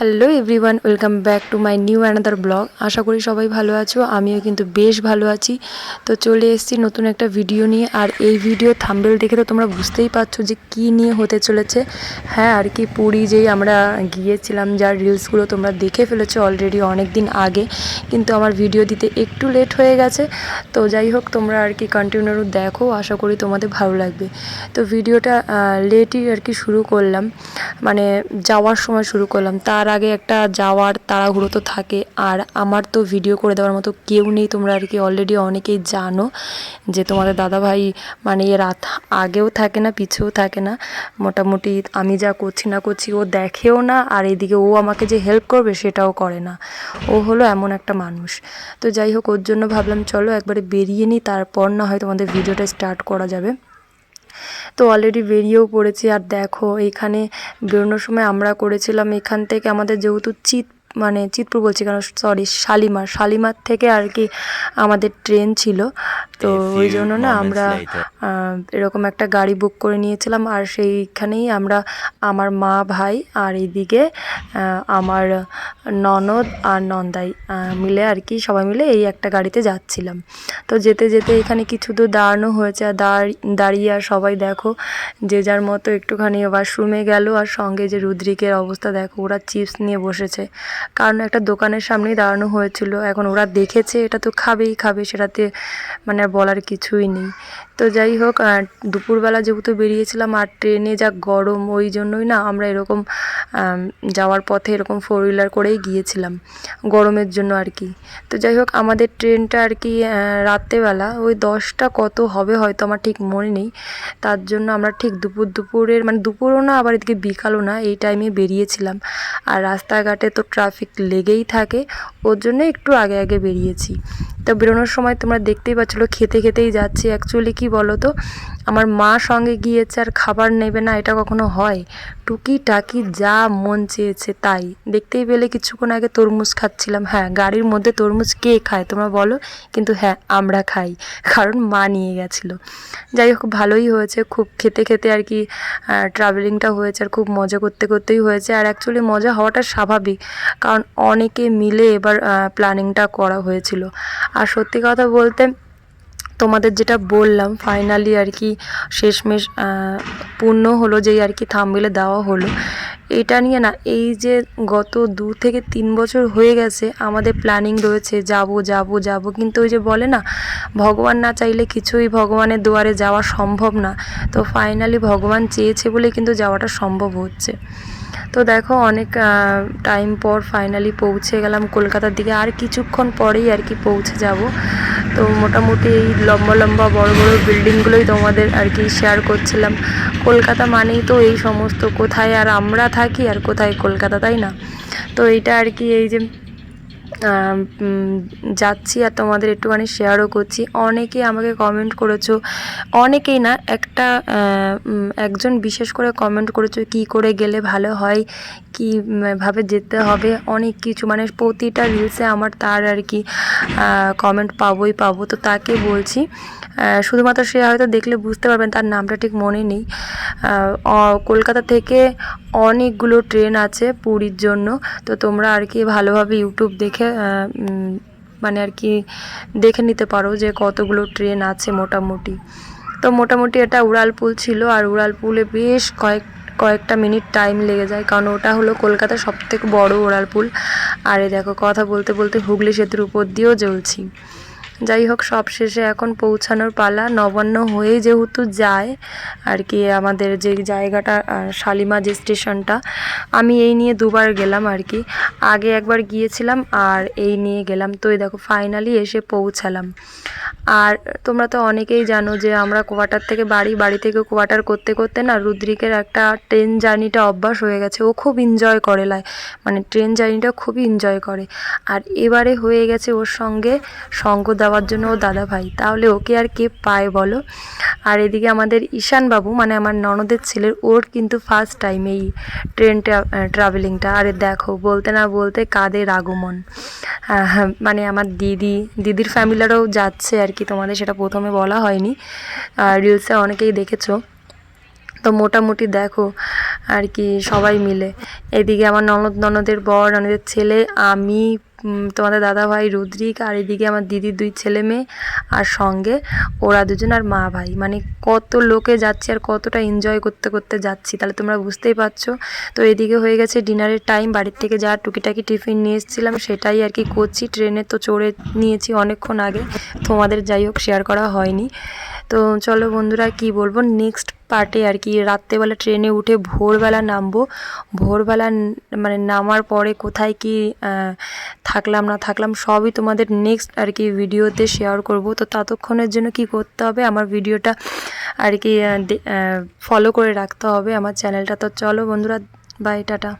Hello everyone welcome back to my new another blog আশা করি সবাই ভালো আছো, আমিও কিন্তু বেশ ভালো আছি। তো চলে এসেছি নতুন একটা ভিডিও নিয়ে। আর এই ভিডিও থাম্বেল দেখে তো তোমরা বুঝতেই পারছ যে কি নিয়ে হতে চলেছে। হ্যাঁ আর কি পুরী যেই আমরা গিয়েছিলাম, যার রিলসগুলো তোমরা দেখে ফেলেছো অলরেডি অনেক দিন আগে। কিন্তু আমার ভিডিও দিতে একটু লেট হয়ে গেছে। তো যাই হোক, তোমরা আর কি কন্টিনিউ দেখো, আশা করি তোমাদের ভালো লাগবে। তো ভিডিওটা লেটই আর কি শুরু করলাম। মানে যাওয়ার সময় শুরু করলাম। তার আগে একটা যাওয়ার তাড়াহুড়ো তো থাকে। আর আমার তো ভিডিও করে দেওয়ার মতো কেউ নেই। তোমরা আর কি অলরেডি অনেকেই জানো যে তোমাদের দাদাভাই মানে এর রাত আগেও থাকে না, পিছেও থাকে না। মোটামুটি আমি যা করছি না করছি ও দেখেও না আর এদিকে ও আমাকে যে হেল্প করবে সেটাও করে না। ও হলো এমন একটা মানুষ। তো যাই হোক, ওর জন্য ভাবলাম, চলো একবারে বেরিয়ে নিই, তারপর না হয় তোমাদের ভিডিওটা স্টার্ট করা যাবে। তো অলরেডি বেরিয়েও পড়েছি। আর দেখো, এখানে বেরোনোর সময় আমরা করেছিলাম, এখান থেকে আমাদের যেহেতু চিত মানে চিতপুর বলছি কেন? সরি শালিমার। শালিমার থেকে আর কি আমাদের ট্রেন ছিল। তো ওই জন্য না আমরা এরকম একটা গাড়ি বুক করে নিয়েছিলাম। আর সেইখানেই আমরা আমার মা ভাই আর এইদিকে আমার ননদ আর নন্দাই মিলে আর কি সবাই মিলে এই একটা গাড়িতে যাচ্ছিলাম। তো যেতে যেতে এখানে কিছু দূর দাঁড়ানো হয়েছে। আর দাঁড়- দাঁড়িয়ে আর সবাই দেখো যে যার মতো একটুখানি ওয়াশরুমে গেল। আর সঙ্গে যে রুদ্রিকের অবস্থা দেখো ওরা চিপস নিয়ে বসেছে। কারণ একটা দোকানের সামনেই দাঁড়ানো হয়েছিল। এখন ওরা দেখেছে, এটা তো খাবেই খাবে, সেটাতে মানে বলার কিছুই নেই। তো যাই হোক দুপুরবেলা যেহেতু বেরিয়েছিলাম আর ট্রেনে যা গরম, ওই জন্যই না আমরা এরকম যাওয়ার পথে এরকম ফোর হুইলার করেই গিয়েছিলাম, গরমের জন্য আর কি। তো যাই হোক, আমাদের ট্রেনটা আর কি রাত্রেবেলা, ওই দশটা কত হবে হয়তো আমার ঠিক মনে নেই। তার জন্য আমরা ঠিক দুপুর, দুপুরের মানে দুপুরও না, আবার এদিকে বিকালও না, এই টাইমে বেরিয়েছিলাম। আর রাস্তাঘাটে তো ট্রাফিক লেগেই থাকে, ওর জন্য একটু আগে আগে বেরিয়েছি। তো বেরোনোর সময় তোমরা দেখতেই পাচ্ছিলো খেতে খেতেই যাচ্ছি। অ্যাকচুয়ালি কি বলো তো আমার মা সঙ্গে গিয়েছে আর খাবার নেবে না, এটা কখনো হয়? টুকি টাকি যা মন চেয়েছে তাই। দেখতেই পেলে কিছুক্ষণ আগে তরমুজ খাচ্ছিলাম। হ্যাঁ গাড়ির মধ্যে তরমুজ কে খায় তোমরা বলো? কিন্তু হ্যাঁ আমরা খাই, কারণ মা নিয়ে গেছিল। যাই হোক, ভালোই হয়েছে। খুব খেতে খেতে আর কি ট্রাভেলিংটা হয়েছে আর খুব মজা করতে করতেই হয়েছে। আর অ্যাকচুয়ালি মজা হওয়াটা স্বাভাবিক, কারণ অনেকে মিলে এবার প্ল্যানিংটা করা হয়েছিল। আর সত্যি কথা বলতে তোমাদের যেটা বললাম ফাইনালি আর কি শেষমেশ পূর্ণ হলো যেই আর কি থামবেলে দেওয়া হলো। এটা নিয়ে না, এই যে গত দু থেকে তিন বছর হয়ে গেছে, আমাদের প্ল্যানিং রয়েছে, যাব যাব যাব। কিন্তু ওই যে বলে না, ভগবান না চাইলে কিছুই ভগবানের দুয়ারে যাওয়া সম্ভব না। তো ফাইনালি ভগবান চেয়েছে বলে কিন্তু যাওয়াটা সম্ভব হচ্ছে। তো দেখো, অনেক টাইম পর ফাইনালি পৌঁছে গেলাম কলকাতার দিকে। আর কিছুক্ষণ পরেই আর কি পৌঁছে যাব। তো মোটামুটি এই লম্বা লম্বা বড় বড় বিল্ডিংগুলোই তোমাদের আর কি শেয়ার করছিলাম। কলকাতা মানেই তো এই সমস্ত, কোথায় আর আমরা থাকি আর কোথায় কলকাতা, তাই না? তো এইটা আর কি এই যে যাচ্ছি আর তোমাদের একটুখানি শেয়ারও করছি। অনেকে আমাকে কমেন্ট করেছ, অনেকেই না, একটা একজন বিশেষ করে কমেন্ট করেছ কি করে গেলে ভালো হয়, কি ভাবে যেতে হবে, অনেক কিছু মানে প্রতিটা রিলসে আমার তার আর কি কমেন্ট পাবোই পাবো, তো তাকে বলছি শুধুমাত্র সে হয়তো দেখলে বুঝতে পারবেন তার নামটা ঠিক মনে নেই কলকাতা থেকে অনেকগুলো ট্রেন আছে পুরীর জন্য। তো তোমরা আর কি ভালোভাবে ইউটিউব দেখে মানে আর কি দেখে নিতে পারো যে কতগুলো ট্রেন আছে মোটামুটি। তো মোটামুটি এটা উড়ালপুল ছিল আর উড়ালপুলে বেশ কয়েক, কয়েকটা মিনিট টাইম লেগে যায়। কারণ ওটা হলো কলকাতার সবথেকে বড় উড়ালপুল। আর এই দেখো, কথা বলতে বলতে হুগলি সেতুর উপর দিয়েও জ্বলছি। যাই হোক, সব শেষে এখন পৌঁছানোর পালা। নবান্ন হয়ে যেহেতু যায়, আর কি আমাদের যে জায়গাটা শালিমা যে স্টেশনটা, আমি এই নিয়ে দুবার গেলাম আর কি। আগে একবার গিয়েছিলাম আর এই নিয়ে গেলাম। তো এই দেখো ফাইনালি এসে পৌঁছালাম। আর তোমরা তো অনেকেই জানো যে আমরা কোয়ার্টার থেকে বাড়ি বাড়ি থেকে কোয়ার্টার করতে করতে না রুদ্রিকের একটা ট্রেন জার্নিটা অভ্যাস হয়ে গেছে। ও খুব এনজয় করে লাই মানে ট্রেন জার্নিটা খুবই এনজয় করে। আর এবারে হয়ে গেছে ওর সঙ্গে সঙ্গ দেওয়ার জন্য ও দাদা ভাই তাহলে ওকে আর কে পায় বলো? আর এদিকে আমাদের ঈশানবাবু মানে আমার ননদের ছেলের, ওর কিন্তু ফার্স্ট টাইম এই ট্রেন ট্রাভেলিংটা আরে দেখো, বলতে না বলতে কাদের আগমন। মানে আমার দিদি, দিদির ফ্যামিলিরাও যাচ্ছে আর কি তোমাদের সেটা প্রথমে বলা হয়নি। আর রিলসে অনেকেই দেখেছ। তো মোটামুটি দেখো আর কি সবাই মিলে। এদিকে আমার ননদ, ননদের বর, ননদের ছেলে, আমি তোমাদের দাদা ভাই রুদ্রিক আর এদিকে আমার দিদির দুই ছেলে মেয়ে আর সঙ্গে ওরা দুজন আর মা ভাই। মানে কত লোকে যাচ্ছি আর কতটা এনজয় করতে করতে যাচ্ছি, তাহলে তোমরা বুঝতেই পারছ। তো এদিকে হয়ে গেছে ডিনারের টাইম বাড়ির থেকে যা টুকিটাকি টিফিন নিয়ে এসেছিলাম সেটাই আর কি করছি। ট্রেনে তো চড়ে নিয়েছি অনেকক্ষণ আগে, তোমাদের যাই হোক শেয়ার করা হয়নি। তো চলো বন্ধুরা কি বলব নেক্সট পার্টে আর কি রাত্রেবেলা ট্রেনে উঠে ভোরবেলা নামবো। ভোরবেলা মানে নামার পরে কোথায় কি থাকলাম না থাকলাম সবই তোমাদের নেক্সট আর কি ভিডিওতে শেয়ার করব। তো ততক্ষণের জন্য কি করতে হবে, আমার ভিডিওটা আর কি ফলো করে রাখতে হবে আমার চ্যানেলটা তো চলো বন্ধুরা বাই টাটা।